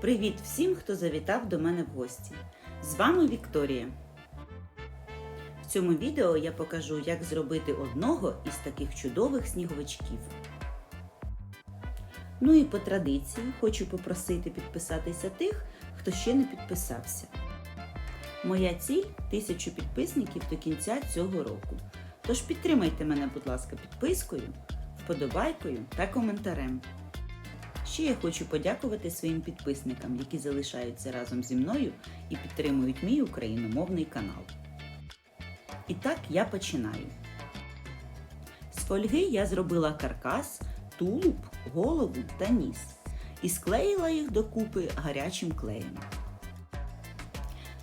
Привіт всім, хто завітав до мене в гості. З вами Вікторія. В цьому відео я покажу, як зробити одного із таких чудових сніговичків. Ну і по традиції хочу попросити підписатися тих, хто ще не підписався. Моя ціль тисячу підписників до кінця цього року. Тож підтримайте мене, будь ласка, підпискою, вподобайкою та коментарем. Ще я хочу подякувати своїм підписникам, які залишаються разом зі мною і підтримують мій україномовний канал. І так я починаю. З фольги я зробила каркас, тулуб, голову та ніс і склеїла їх докупи гарячим клеєм.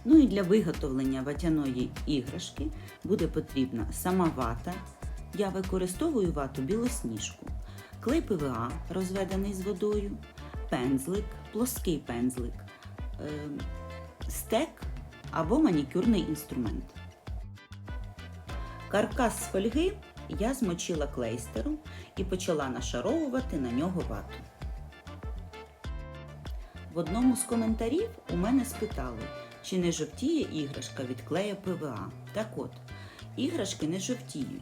Ну і для виготовлення ватяної іграшки буде потрібна сама вата. Я використовую вату білосніжку, клей ПВА, розведений з водою, пензлик, плоский пензлик, е, стек або манікюрний інструмент. Каркас з фольги я змочила клейстером і почала нашаровувати на нього вату. В одному з коментарів у мене спитали, чи не жовтіє іграшка від клея ПВА. Так от, іграшки не жовтіють.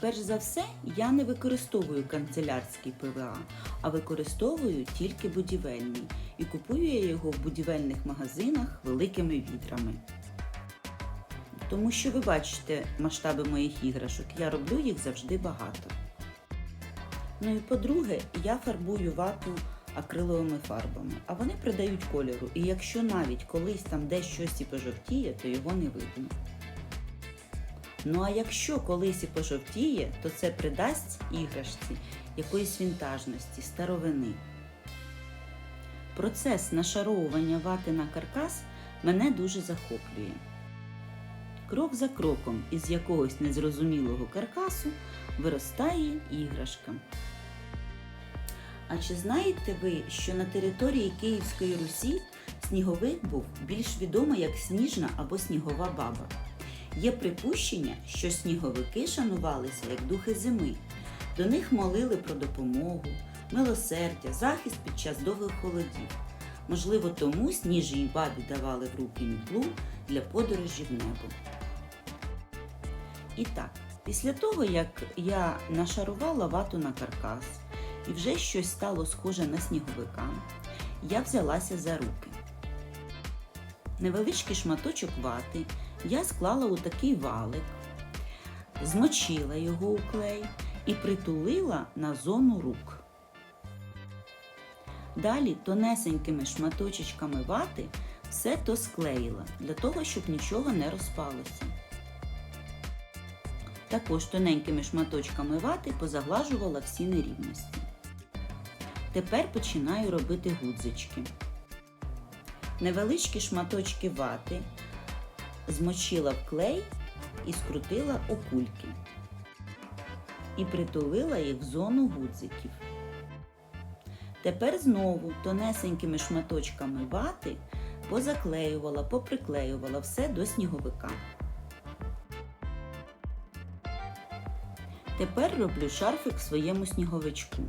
Перш за все, я не використовую канцелярський ПВА, а використовую тільки будівельний і купую я його в будівельних магазинах великими відрами. Тому що ви бачите масштаби моїх іграшок, я роблю їх завжди багато. Ну і по-друге, я фарбую вату акриловими фарбами, а вони придають кольору. І якщо навіть колись там десь щось і пожовтіє, то його не видно. Ну а якщо колись і пожовтіє, то це придасть іграшці якоїсь вінтажності, старовини. Процес нашаровування вати на каркас мене дуже захоплює. Крок за кроком із якогось незрозумілого каркасу виростає іграшка. А чи знаєте ви, що на території Київської Русі сніговик був більш відомий як сніжна або снігова баба? Є припущення, що сніговики шанувалися як духи зими. До них молили про допомогу, милосердя, захист під час довгих холодів. Можливо, тому сніжній бабі давали в руки мітлу для подорожі в небо. І так, після того, як я нашарувала вату на каркас і вже щось стало схоже на сніговика, я взялася за руки. Невеличкий шматочок вати я склала у такий валик, змочила його у клей і притулила на зону рук. Далі тонесенькими шматочечками вати все то склеїла для того, щоб нічого не розпалося. Також тоненькими шматочками вати позаглажувала всі нерівності. Тепер починаю робити гудзички. Невеличкі шматочки вати змочила в клей і скрутила у кульки. І притулила їх в зону гудзиків. Тепер знову тонесенькими шматочками вати позаклеювала, поприклеювала все до сніговика. Тепер роблю шарфик в своєму сніговичку.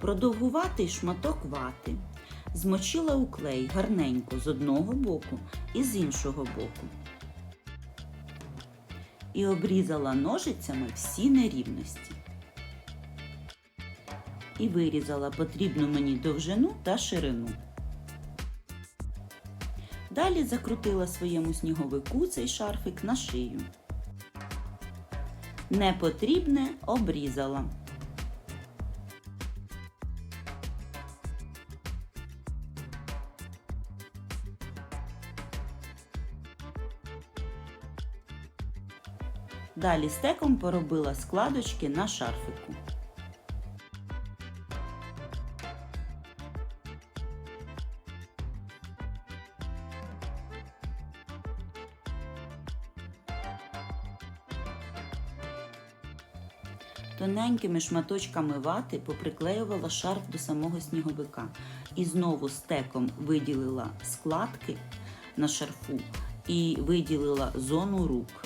Продовгуватий шматок вати змочила у клей гарненько з одного боку і з іншого боку. І обрізала ножицями всі нерівності. І вирізала потрібну мені довжину та ширину. Далі закрутила своєму сніговику цей шарфик на шию. Непотрібне обрізала. Далі стеком поробила складочки на шарфику. Тоненькими шматочками вати поприклеювала шарф до самого сніговика і знову стеком виділила складки на шарфу і виділила зону рук.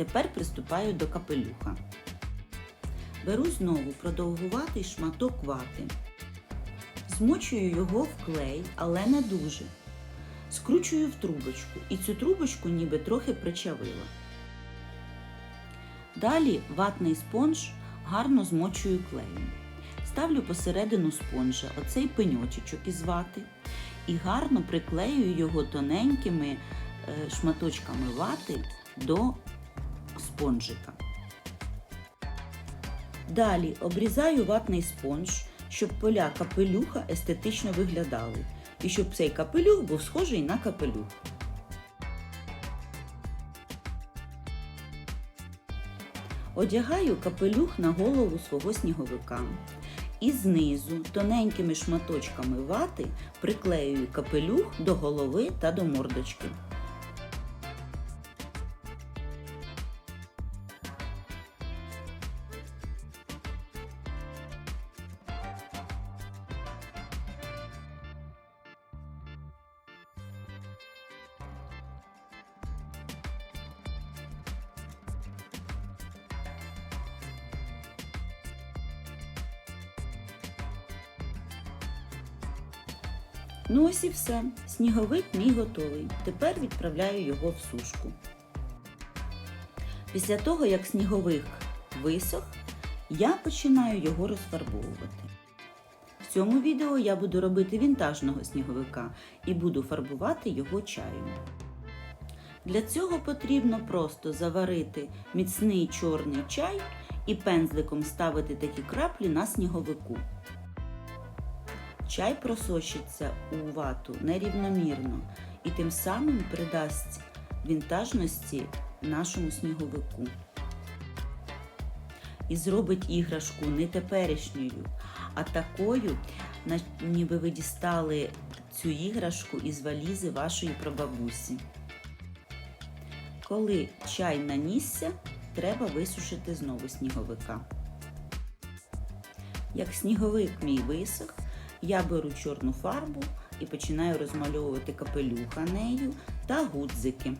Тепер приступаю до капелюха. Беру знову продовгуватий шматок вати. Змочую його в клей, але не дуже. Скручую в трубочку і цю трубочку ніби трохи причавила. Далі ватний спонж гарно змочую клеєм. Ставлю посередину спонжа оцей пеньочечок із вати і гарно приклеюю його тоненькими е, шматочками вати до спонжика. Далі обрізаю ватний спонж, щоб поля капелюха естетично виглядали, і щоб цей капелюх був схожий на капелюх. Одягаю капелюх на голову свого сніговика. І знизу тоненькими шматочками вати приклеюю капелюх до голови та до мордочки. Ну ось і все. Сніговик мій готовий. Тепер відправляю його в сушку. Після того, як сніговик висох, я починаю його розфарбовувати. В цьому відео я буду робити вінтажного сніговика і буду фарбувати його чаєм. Для цього потрібно просто заварити міцний чорний чай і пензликом ставити такі краплі на сніговику. Чай просочиться у вату нерівномірно і тим самим придасть вінтажності нашому сніговику. І зробить іграшку не теперішньою, а такою, ніби ви дістали цю іграшку із валізи вашої прабабусі. Коли чай нанісся, треба висушити знову сніговика. Як сніговик мій висох, я беру чорну фарбу і починаю розмальовувати капелюха нею та гудзики.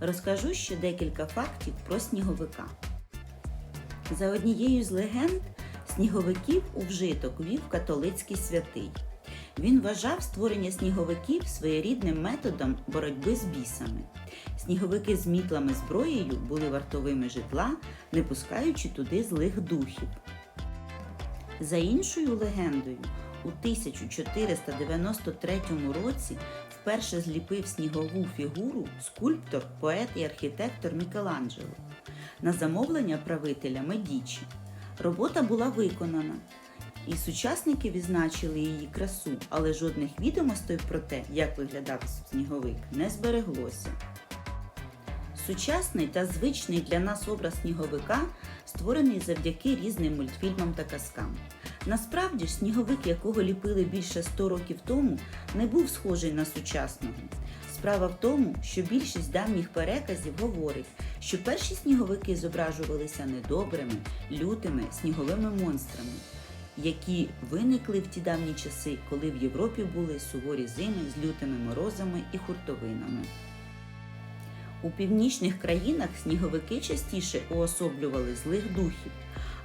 Розкажу ще декілька фактів про сніговика. За однією з легенд, сніговиків у вжиток вів католицький святий. Він вважав створення сніговиків своєрідним методом боротьби з бісами. Сніговики з мітлами зброєю були вартовими житла, не пускаючи туди злих духів. За іншою легендою, у 1493 році вперше зліпив снігову фігуру скульптор, поет і архітектор Мікеланджело на замовлення правителя Медічі. Робота була виконана, і сучасники відзначили її красу, але жодних відомостей про те, як виглядав сніговик, не збереглося. Сучасний та звичний для нас образ сніговика створений завдяки різним мультфільмам та казкам. Насправді ж сніговик, якого ліпили більше 100 років тому, не був схожий на сучасного. Справа в тому, що більшість давніх переказів говорить, що перші сніговики зображувалися недобрими, лютими сніговими монстрами, які виникли в ті давні часи, коли в Європі були суворі зими з лютими морозами і хуртовинами. У північних країнах сніговики частіше уособлювали злих духів,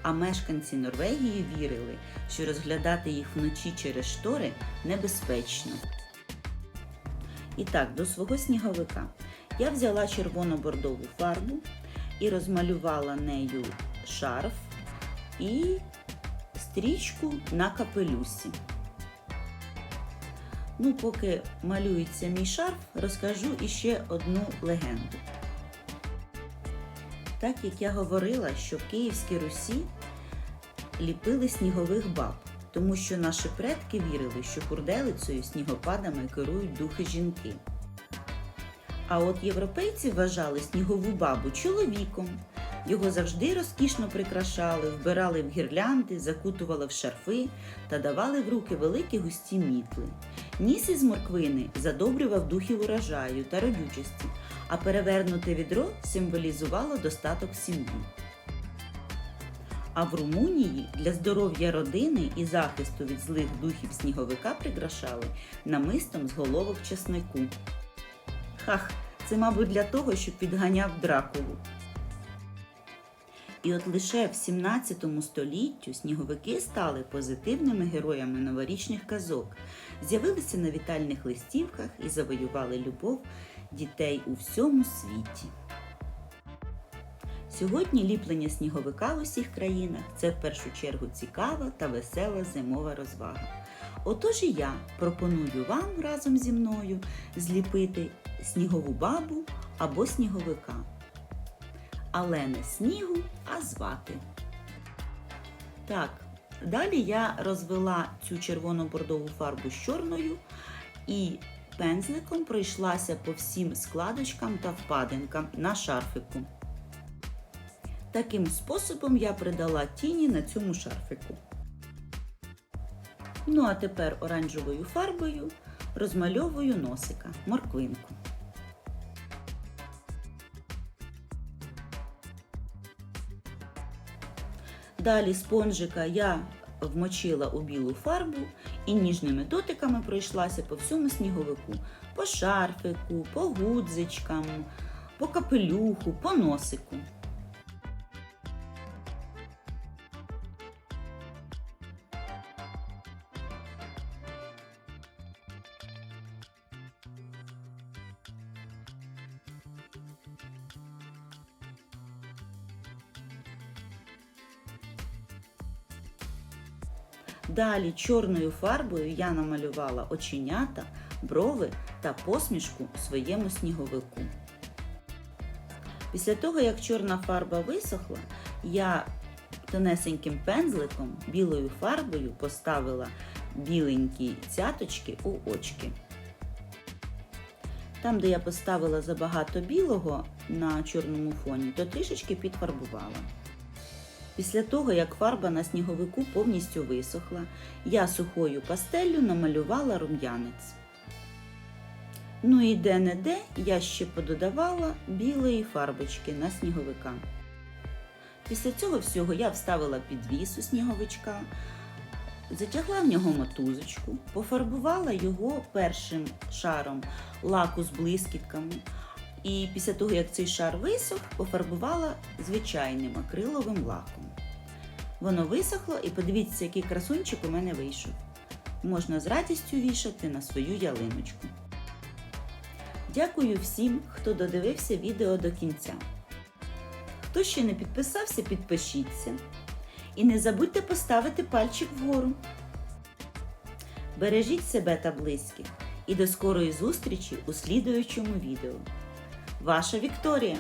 а мешканці Норвегії вірили, що розглядати їх вночі через штори небезпечно. І так, до свого сніговика я взяла червоно-бордову фарбу і розмалювала нею шарф і стрічку на капелюсі. Ну, поки малюється мій шарф, розкажу іще одну легенду. Так як я говорила, що в Київській Русі ліпили снігових баб, тому що наші предки вірили, що хурделицею снігопадами керують духи жінки. А от європейці вважали снігову бабу чоловіком. Його завжди розкішно прикрашали, вбирали в гірлянди, закутували в шарфи та давали в руки великі густі мітли. Ніс із морквини задобрював духів урожаю та родючості, а перевернуте відро символізувало достаток сім'ї. А в Румунії для здоров'я родини і захисту від злих духів сніговика прикрашали намистом з головок чеснику. Хах, Це, мабуть, для того, щоб підганяв Дракулу. І от лише в 17 століттю сніговики стали позитивними героями новорічних казок, з'явилися на вітальних листівках і завоювали любов дітей у всьому світі. Сьогодні ліплення сніговика в усіх країнах це в першу чергу цікава та весела зимова розвага. Отож і я пропоную вам разом зі мною зліпити снігову бабу або сніговика. Але не снігу, а звати. Так, далі я розвела цю червоно-бордову фарбу з чорною і пензликом пройшлася по всім складочкам та впадинкам на шарфику. Таким способом я придала тіні на цьому шарфику. Ну а тепер оранжевою фарбою розмальовую носика, морквинку. Далі спонжика я вмочила у білу фарбу і ніжними дотиками пройшлася по всьому сніговику, по шарфику, по гудзичкам, по капелюху, по носику. Далі чорною фарбою я намалювала оченята, брови та посмішку своєму сніговику. Після того, як чорна фарба висохла, я тонесеньким пензликом білою фарбою поставила біленькі цяточки у очки. Там, де я поставила забагато білого на чорному фоні, то трішечки підфарбувала. Після того, як фарба на сніговику повністю висохла, я сухою пастеллю намалювала рум'янець. Ну і де-не-де я ще пододавала білої фарбочки на сніговика. Після цього всього я вставила підвіс у сніговичка, затягла в нього мотузочку, пофарбувала його першим шаром лаку з блискітками. І після того, як цей шар висох, пофарбувала звичайним акриловим лаком. Воно висохло і подивіться, який красунчик у мене вийшов. Можна з радістю вішати на свою ялиночку. Дякую всім, хто додивився відео до кінця. Хто ще не підписався, підпишіться. І не забудьте поставити пальчик вгору. Бережіть себе та близьких і до скорої зустрічі у слідуючому відео. Ваша Вікторія!